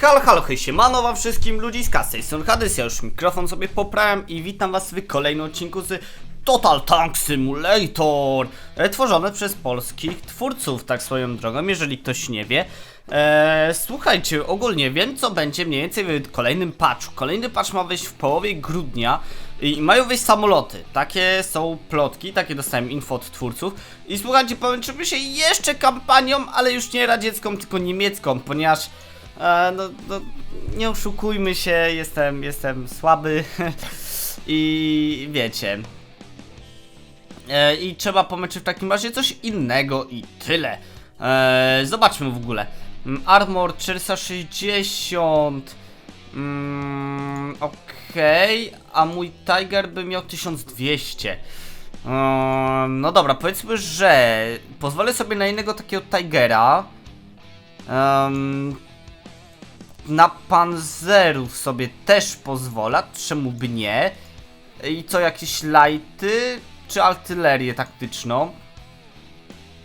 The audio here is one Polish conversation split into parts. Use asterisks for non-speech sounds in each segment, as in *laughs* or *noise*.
Halo, halo, hej, siemano wam wszystkim ludziska, z tej strony Hadys, ja już mikrofon sobie poprawiam i witam was w kolejnym odcinku z Total Tank Simulator e, Tworzone przez polskich twórców, tak swoją drogą, jeżeli ktoś nie wie. E, Słuchajcie, ogólnie wiem co będzie mniej więcej w kolejnym patchu. Kolejny patch ma wyjść w połowie grudnia i mają wyjść samoloty, takie są plotki, takie dostałem info od twórców. I słuchajcie, pomęczymy się jeszcze kampanią, ale już nie radziecką, tylko niemiecką, ponieważ no, no, nie oszukujmy się, jestem, jestem słaby *laughs* i wiecie. E, I trzeba pomyśleć w takim razie coś innego i tyle. E, zobaczmy w ogóle. Mm, Armor 460. Mm, Okej, a mój Tiger by miał 1200. Um, no dobra, powiedzmy, że pozwolę sobie na innego takiego Tigera. Um, na panzerów sobie też pozwolę, czemu by nie? I co, jakieś lighty, czy artylerię taktyczną?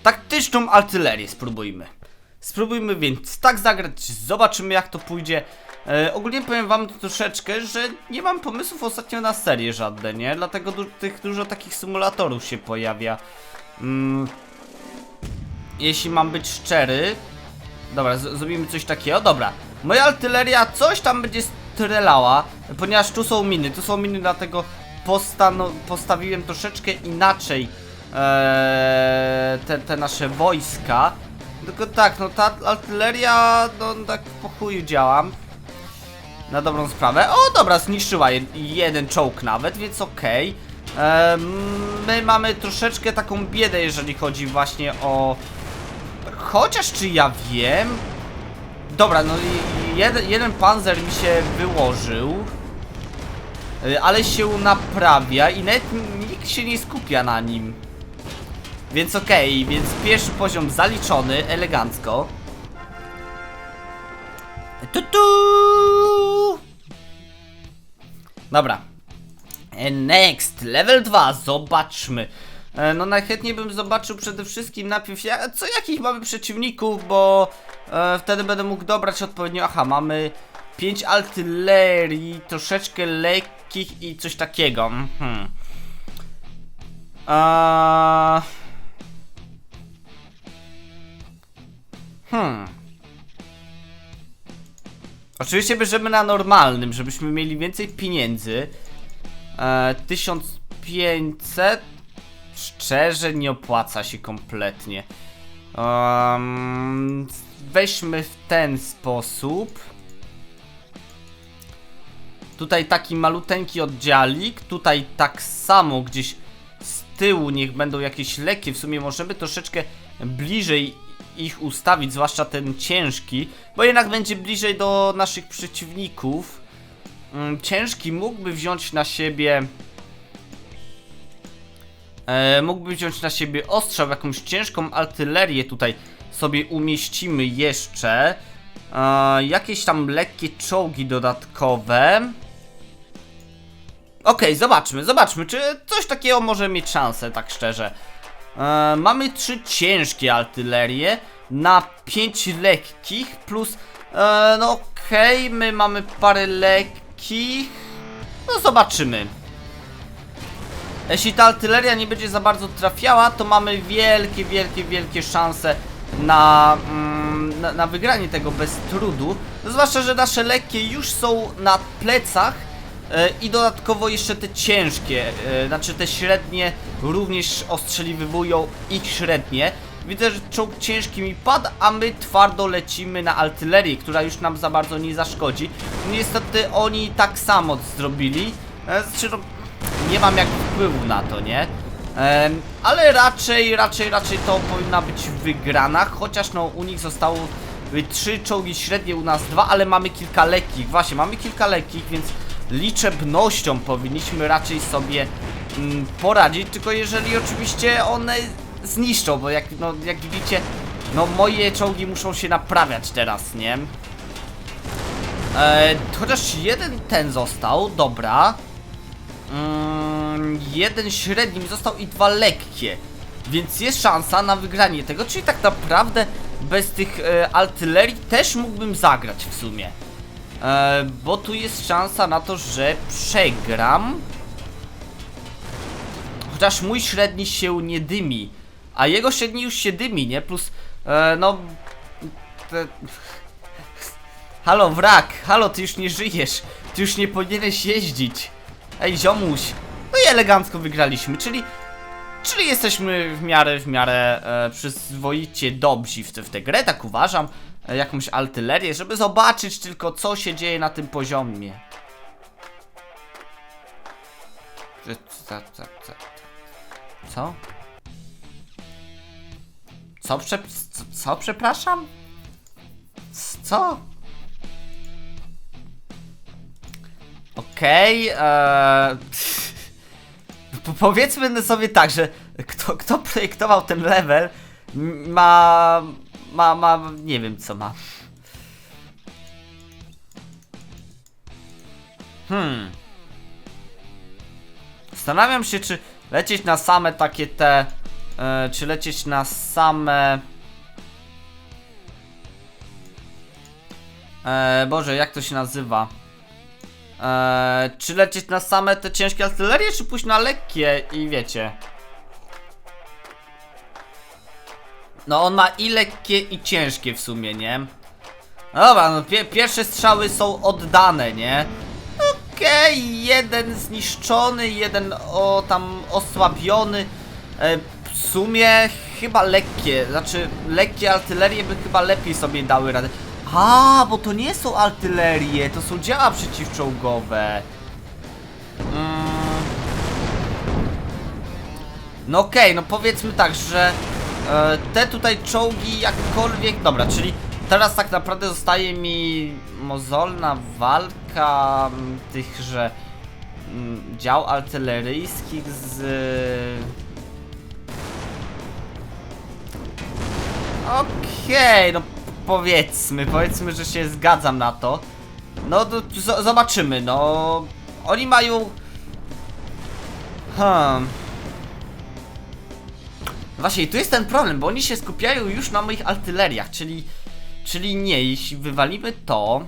Taktyczną artylerię spróbujmy. Spróbujmy więc tak zagrać, zobaczymy jak to pójdzie. E, ogólnie powiem wam troszeczkę, że nie mam pomysłów ostatnio na serię żadne, nie? Dlatego du tych dużo takich symulatorów się pojawia. Mm, jeśli mam być szczery, Dobra, zrobimy coś takiego. Dobra, moja artyleria coś tam będzie strzelała, ponieważ tu są miny. Tu są miny, dlatego postawiłem troszeczkę inaczej eee, te, te nasze wojska. Tylko tak, no ta artyleria, no tak po chuju działa. Na dobrą sprawę. O, dobra, zniszczyła je, jeden czołg nawet, więc okej. Em, my mamy troszeczkę taką biedę, jeżeli chodzi właśnie o Chociaż czy ja wiem? Dobra, no i jeden, jeden panzer mi się wyłożył. Y, Ale się naprawia i nawet nikt się nie skupia na nim. Więc okej, więc pierwszy poziom zaliczony, elegancko. Tu, tu! Dobra. E, Next, level 2, zobaczmy. E, No najchętniej bym zobaczył przede wszystkim najpierw ja, co jakich mamy przeciwników, bo e, wtedy będę mógł dobrać odpowiednio. Aha, mamy 5 artylerii, troszeczkę lekkich i coś takiego. A... Hmm. Oczywiście bierzemy na normalnym, żebyśmy mieli więcej pieniędzy. E, 1500 Szczerze nie opłaca się kompletnie. Um, weźmy w ten sposób. Tutaj taki maluteńki oddziałik, tutaj tak samo gdzieś z tyłu niech będą jakieś leki. W sumie możemy troszeczkę bliżej ich ustawić, zwłaszcza ten ciężki, bo jednak będzie bliżej do naszych przeciwników. Mm, Ciężki mógłby wziąć na siebie e, mógłby wziąć na siebie ostrzał, jakąś ciężką artylerię tutaj sobie umieścimy jeszcze. E, jakieś tam lekkie czołgi dodatkowe. Okej, zobaczmy, zobaczmy, czy coś takiego może mieć szansę, tak szczerze. E, mamy trzy ciężkie artylerie na pięć lekkich, plus, e, no okej, my mamy parę lekkich. No zobaczymy. Jeśli ta artyleria nie będzie za bardzo trafiała, to mamy wielkie, wielkie, wielkie szanse na, mm, na, na wygranie tego bez trudu. No, zwłaszcza, że nasze lekkie już są na plecach e, i dodatkowo jeszcze te ciężkie, e, znaczy te średnie również ostrzeliwują ich średnie. Widzę, że czołg ciężki mi padł, a my twardo lecimy na artylerię, która już nam za bardzo nie zaszkodzi. Niestety oni tak samo zrobili. E, Znaczy, no, nie mam jak wpływu na to, nie? Ale raczej, raczej, raczej to powinna być wygrana, chociaż no u nich zostało y, trzy czołgi średnie, u nas dwa, ale mamy kilka lekkich, właśnie, mamy kilka lekkich, więc liczebnością powinniśmy raczej sobie mm, poradzić, tylko jeżeli oczywiście one zniszczą, bo jak, no, jak widzicie, no moje czołgi muszą się naprawiać teraz, nie? E, chociaż jeden ten został, dobra. Jeden średni mi został i dwa lekkie. Więc jest szansa na wygranie tego, czyli tak naprawdę bez tych e, artylerii też mógłbym zagrać w sumie. E, bo tu jest szansa na to, że przegram. Chociaż mój średni się nie dymi. A jego średni już się dymi, nie? Plus, e, no... Te... Halo, wrak! Halo, ty już nie żyjesz! Ty już nie powinieneś jeździć! Ej, ziomuś! No i elegancko wygraliśmy, czyli... Czyli jesteśmy w miarę, w miarę e, przyzwoicie dobrzy w, w tę grę, tak uważam. E, jakąś artylerię, żeby zobaczyć tylko, co się dzieje na tym poziomie. Że- Co? Co? Prze, co, co przepraszam? Co? Okej, eee... Po- Powiedzmy sobie tak, że kto, kto projektował ten level ma, ma, ma, nie wiem co ma. Hmm. Zastanawiam się, czy lecieć na same takie te, e, czy lecieć na same... E, Boże, jak to się nazywa? Eee, czy lecieć na same te ciężkie artylerie, czy pójść na lekkie i wiecie? No on ma i lekkie i ciężkie w sumie, nie? No dobra, no pie pierwsze strzały są oddane, nie? Okej, jeden zniszczony, jeden o tam osłabiony. E, w sumie chyba lekkie, znaczy lekkie artylerie by chyba lepiej sobie dały radę. A, bo to nie są artylerie, to są działa przeciwczołgowe. Mm. No okej, no powiedzmy tak, że e, te tutaj czołgi jakkolwiek... Dobra, czyli teraz tak naprawdę zostaje mi mozolna walka m, tychże m, dział artyleryjskich z... Okej, no powiedzmy, powiedzmy, że się zgadzam na to. No zobaczymy, no. Oni mają... Hmm. Właśnie, tu jest ten problem, bo oni się skupiają już na moich artyleriach, czyli... Czyli nie, jeśli wywalimy to...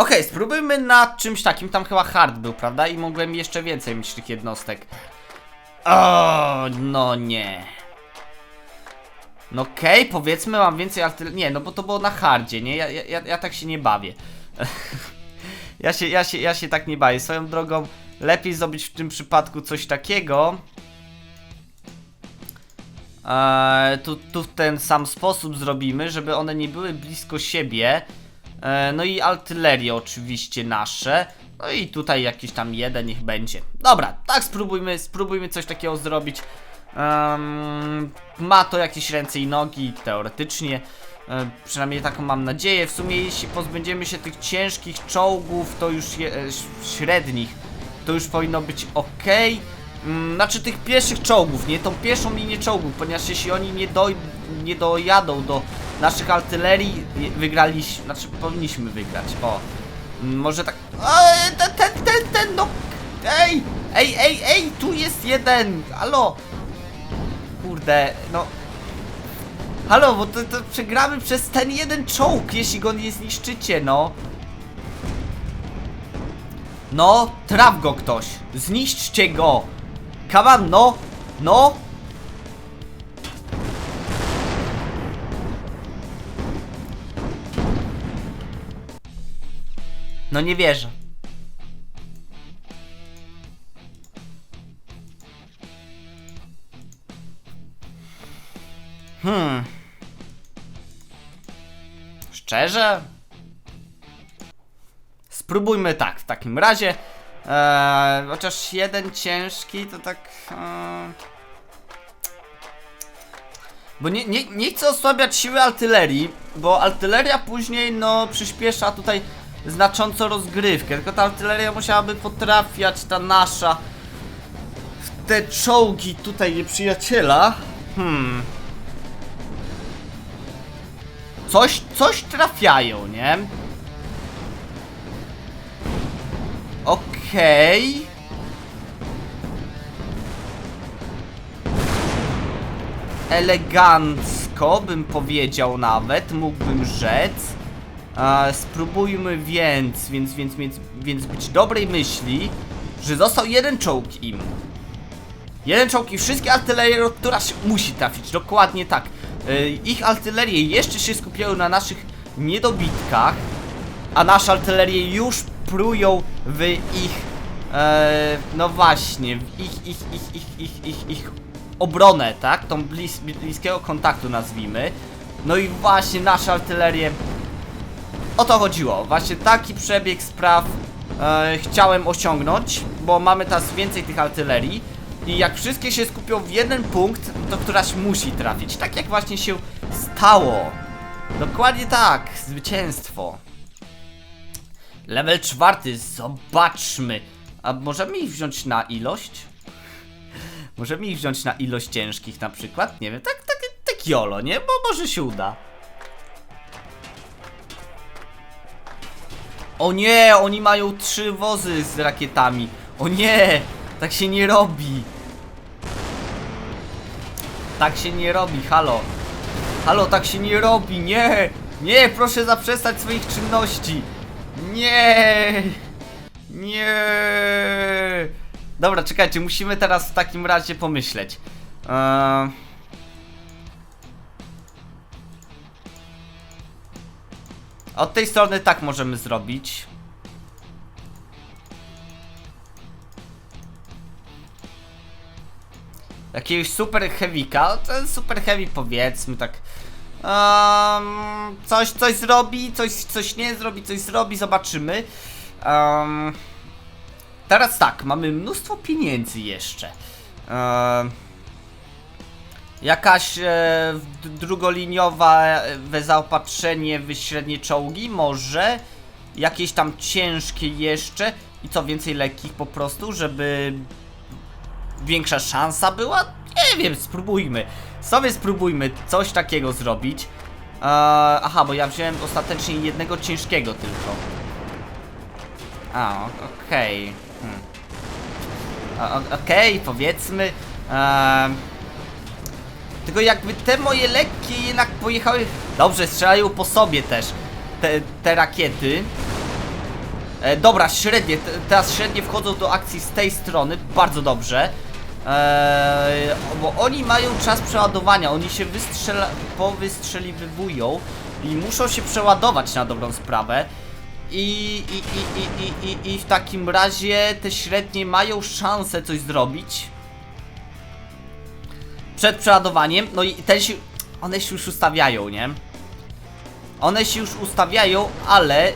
Okej, spróbujmy nad czymś takim. Tam chyba hard był, prawda? I mogłem jeszcze więcej mieć tych jednostek. O, no nie. No okej, powiedzmy mam więcej artylerii. Nie, no bo to było na hardzie, nie? Ja, ja, ja tak się nie bawię. *laughs* ja, się, ja, się, ja się tak nie bawię. Swoją drogą, lepiej zrobić w tym przypadku coś takiego. Eee, tu, tu w ten sam sposób zrobimy, żeby one nie były blisko siebie. E, no i artylerie oczywiście nasze. No i tutaj jakiś tam jeden niech będzie. Dobra, tak spróbujmy, spróbujmy coś takiego zrobić. Em, ma to jakieś ręce i nogi, teoretycznie. E, przynajmniej taką mam nadzieję. W sumie jeśli pozbędziemy się tych ciężkich czołgów, to już je, e, średnich, to już powinno być ok. Mm, Znaczy tych pierwszych czołgów, nie tą pierwszą linię czołgów, ponieważ jeśli oni nie, doj nie dojadą do naszych artylerii, wygraliśmy, znaczy powinniśmy wygrać, o. Może tak... Ej, ten, ten, ten, ten, no... Ej, ej, ej, ej, tu jest jeden, halo. Kurde, no... Halo, bo to, to przegramy przez ten jeden czołg, jeśli go nie zniszczycie, no. No, traf go ktoś. Zniszczcie go. On, no. No. No nie wierzę. Hmm. Szczerze? Spróbujmy tak, w takim razie. Eee, chociaż jeden ciężki to tak. Eee... Bo nie, nie, nie chcę osłabiać siły artylerii, bo artyleria później no przyspiesza tutaj znacząco rozgrywkę. Tylko ta artyleria musiałaby potrafiać, ta nasza, w te czołgi tutaj nieprzyjaciela. Hmm. Coś, coś trafiają, nie? Okej. Elegancko bym powiedział nawet, mógłbym rzec. Spróbujmy więc, więc, więc, więc, więc być dobrej myśli, że został jeden czołg im. Jeden czołg i wszystkie artylerie, która się musi trafić, dokładnie tak. E, ich artylerie jeszcze się skupiają na naszych niedobitkach, a nasze artylerie już prują w ich, e, no właśnie, w ich, ich, ich, ich, ich, ich, ich obronę, tak? Tą blis, bliskiego kontaktu nazwijmy. No i właśnie nasze artylerie o to chodziło. Właśnie taki przebieg spraw e, chciałem osiągnąć, bo mamy teraz więcej tych artylerii. I jak wszystkie się skupią w jeden punkt, to któraś musi trafić. Tak jak właśnie się stało. Dokładnie tak. Zwycięstwo. Level czwarty, zobaczmy. A możemy ich wziąć na ilość? Możemy ich wziąć na ilość ciężkich na przykład? Nie wiem, tak, tak, tak jolo, nie? Bo może się uda. O nie, oni mają trzy wozy z rakietami. O nie, tak się nie robi. Tak się nie robi, halo. Halo, tak się nie robi, nie. Nie, proszę zaprzestać swoich czynności. Nie. Nie. Dobra, czekajcie, musimy teraz w takim razie pomyśleć. Eee... Od tej strony tak możemy zrobić. Jakiegoś super heavy'ka, ten super heavy powiedzmy tak. Um, coś, coś zrobi, coś, coś nie zrobi, coś zrobi, zobaczymy. Um, teraz tak, mamy mnóstwo pieniędzy jeszcze. Um, Jakaś e, d- drugoliniowa e, zaopatrzenie w średnie czołgi, może jakieś tam ciężkie jeszcze i co więcej lekkich po prostu, żeby większa szansa była? Nie wiem, spróbujmy. Sobie spróbujmy coś takiego zrobić. E, aha, bo ja wziąłem ostatecznie jednego ciężkiego tylko. A, okej. Hmm. O- o- Okej, powiedzmy. Eee, tylko jakby te moje lekkie jednak pojechały... Dobrze, strzelają po sobie też te, te rakiety. E, dobra, średnie, te, teraz średnie wchodzą do akcji z tej strony, bardzo dobrze. E, bo oni mają czas przeładowania, oni się wystrzela, powystrzeliwują i muszą się przeładować na dobrą sprawę. I, i, i, i, i, i, I w takim razie te średnie mają szansę coś zrobić przed przeładowaniem, no i ten się, one się już ustawiają, nie? One się już ustawiają, ale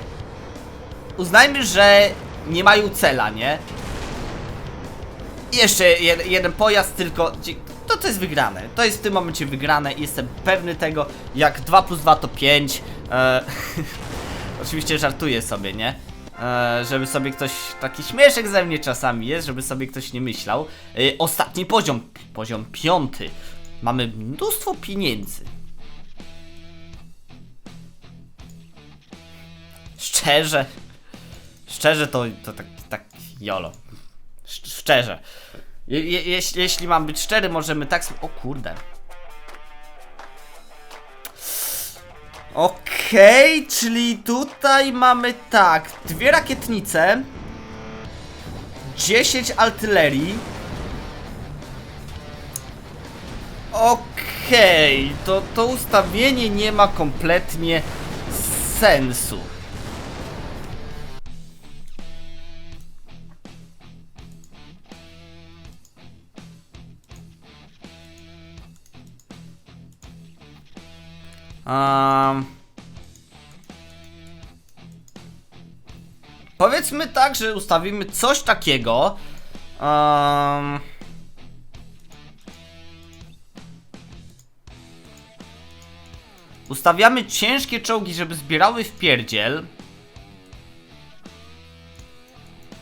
uznajmy, że nie mają cela, nie? Jeszcze jed, jeden pojazd tylko, to to jest wygrane, to jest w tym momencie wygrane i jestem pewny tego, jak 2 plus 2 to 5, e, *laughs* oczywiście żartuję sobie, nie? E, żeby sobie ktoś, taki śmieszek ze mnie czasami jest, żeby sobie ktoś nie myślał. E, ostatni poziom, poziom piąty. Mamy mnóstwo pieniędzy. Szczerze, szczerze to, to tak, tak jolo. Sz- Szczerze. Je, je, jeśli, jeśli mam być szczery, możemy tak... O kurde. Okej, czyli tutaj mamy tak, dwie rakietnice, 10 artylerii. Okej, to to ustawienie nie ma kompletnie sensu. Um, powiedzmy tak, że ustawimy coś takiego. Um, ustawiamy ciężkie czołgi, żeby zbierały w pierdziel.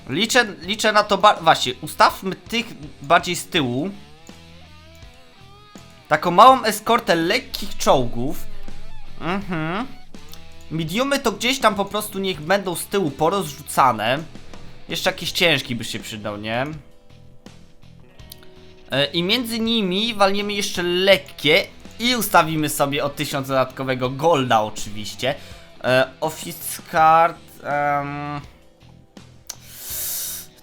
Liczę, liczę na to. Właśnie, ustawmy tych bardziej z tyłu. taką małą eskortę lekkich czołgów. Mhm. Mediumy to gdzieś tam po prostu niech będą z tyłu porozrzucane. Jeszcze jakiś ciężki by się przydał, nie? E, I między nimi walniemy jeszcze lekkie i ustawimy sobie o 1000 dodatkowego golda oczywiście. E, office card... em,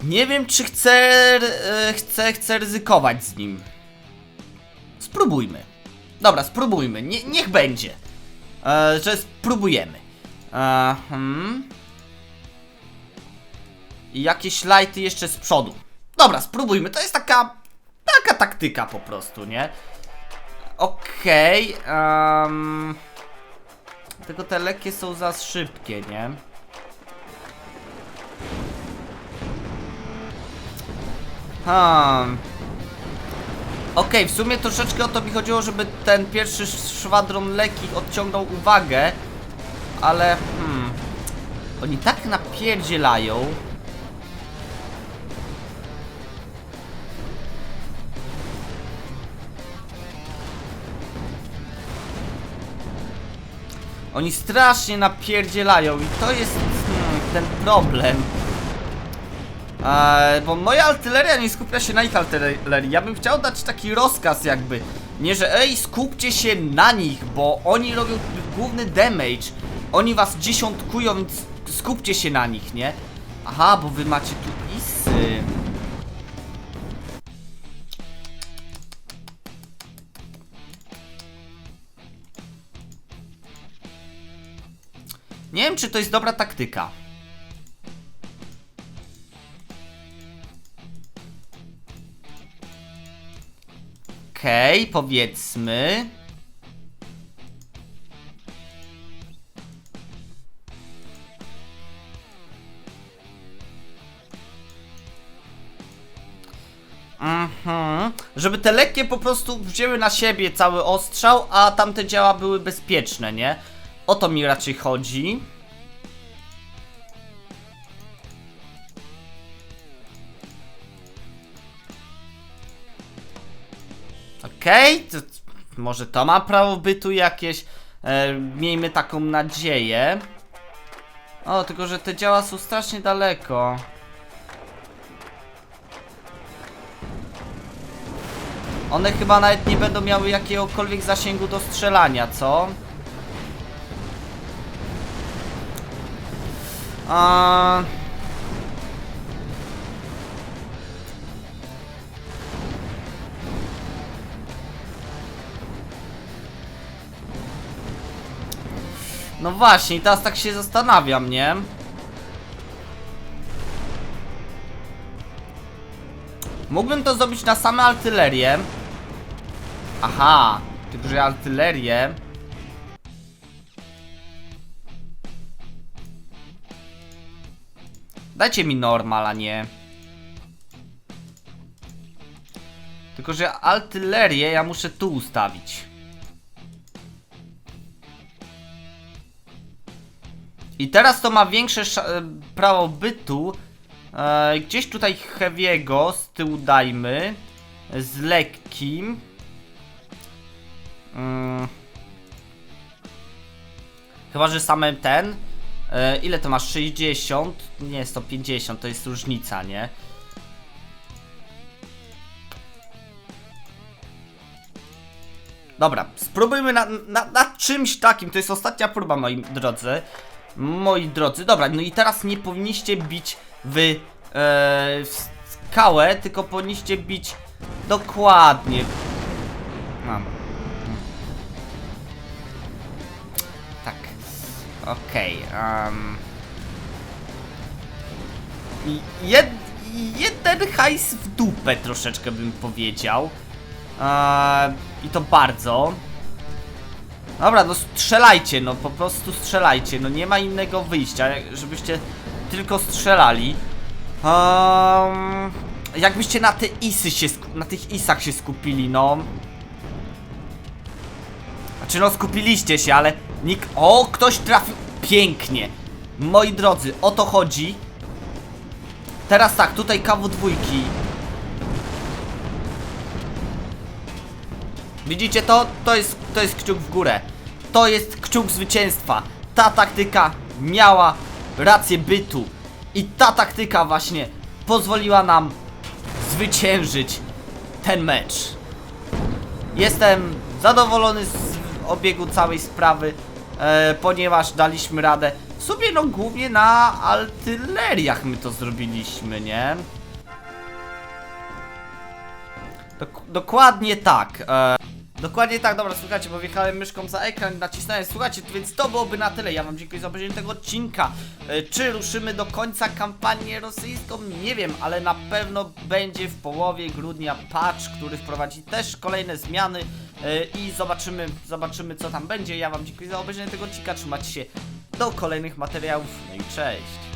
nie wiem czy chcę, e, chcę, chcę ryzykować z nim. Spróbujmy. Dobra, spróbujmy. Nie, niech będzie. E, że spróbujemy. E, hmm. I jakieś lighty jeszcze z przodu. Dobra, spróbujmy. To jest taka. Taka taktyka po prostu, nie? Okej. em, tylko te lekkie są za szybkie, nie? Hmm. Okej, w sumie troszeczkę o to mi chodziło, żeby ten pierwszy sz- szwadron lekkich odciągnął uwagę, ale hmm, oni tak napierdzielają. Oni strasznie napierdzielają i to jest hmm, ten problem. Eee, bo moja artyleria nie skupia się na ich artylerii. Ja bym chciał dać taki rozkaz jakby. Nie, że ej, skupcie się na nich, bo oni robią główny damage. Oni was dziesiątkują, więc skupcie się na nich, nie? Aha, bo wy macie tu isy. Nie wiem, czy to jest dobra taktyka. Okej, powiedzmy. Mhm. Żeby te lekkie po prostu wzięły na siebie cały ostrzał, a tamte działa były bezpieczne, nie? O to mi raczej chodzi. Okej, to może to ma prawo bytu jakieś. E, miejmy taką nadzieję. O, tylko że te działa są strasznie daleko. One chyba nawet nie będą miały jakiegokolwiek zasięgu do strzelania, co? A... No właśnie, teraz tak się zastanawiam, nie? Mógłbym to zrobić na same artylerię. Aha, tylko że artylerię. Dajcie mi normal, a nie. Tylko że artylerię ja muszę tu ustawić. I teraz to ma większe e, prawo bytu. E, gdzieś tutaj heavy'ego z tyłu dajmy. Z lekkim. Mm. Chyba, że samym ten. E, ile to masz? 60? Nie, 150, to jest różnica, nie? Dobra, spróbujmy na, na, na czymś takim. To jest ostatnia próba, moi drodzy. Moi drodzy, dobra, no i teraz nie powinniście bić w, e, w skałę, tylko powinniście bić dokładnie. Mam. Okej. em. I jed, jeden hajs w dupę troszeczkę bym powiedział. Eee, I to bardzo. Dobra, no strzelajcie, no po prostu strzelajcie, no nie ma innego wyjścia, żebyście tylko strzelali. Um, jakbyście na te isy się, na tych isach się skupili, no. Znaczy no skupiliście się, ale nikt... O, ktoś trafił pięknie. Moi drodzy, o to chodzi. Teraz tak, tutaj KW2. Widzicie to? To jest, to jest kciuk w górę. To jest kciuk zwycięstwa. Ta taktyka miała rację bytu. I ta taktyka właśnie pozwoliła nam zwyciężyć ten mecz. Jestem zadowolony z obiegu całej sprawy, e, ponieważ daliśmy radę. W sumie no głównie na artyleriach my to zrobiliśmy, nie? Dok dokładnie tak. E, dokładnie tak, dobra, słuchajcie, bo wjechałem myszką za ekran, nacisnąłem, słuchajcie, więc to byłoby na tyle. Ja wam dziękuję za obejrzenie tego odcinka. E, czy ruszymy do końca kampanię rosyjską? Nie wiem, ale na pewno będzie w połowie grudnia patch, który wprowadzi też kolejne zmiany e, i zobaczymy, zobaczymy co tam będzie. Ja wam dziękuję za obejrzenie tego odcinka, trzymajcie się do kolejnych materiałów, no i cześć.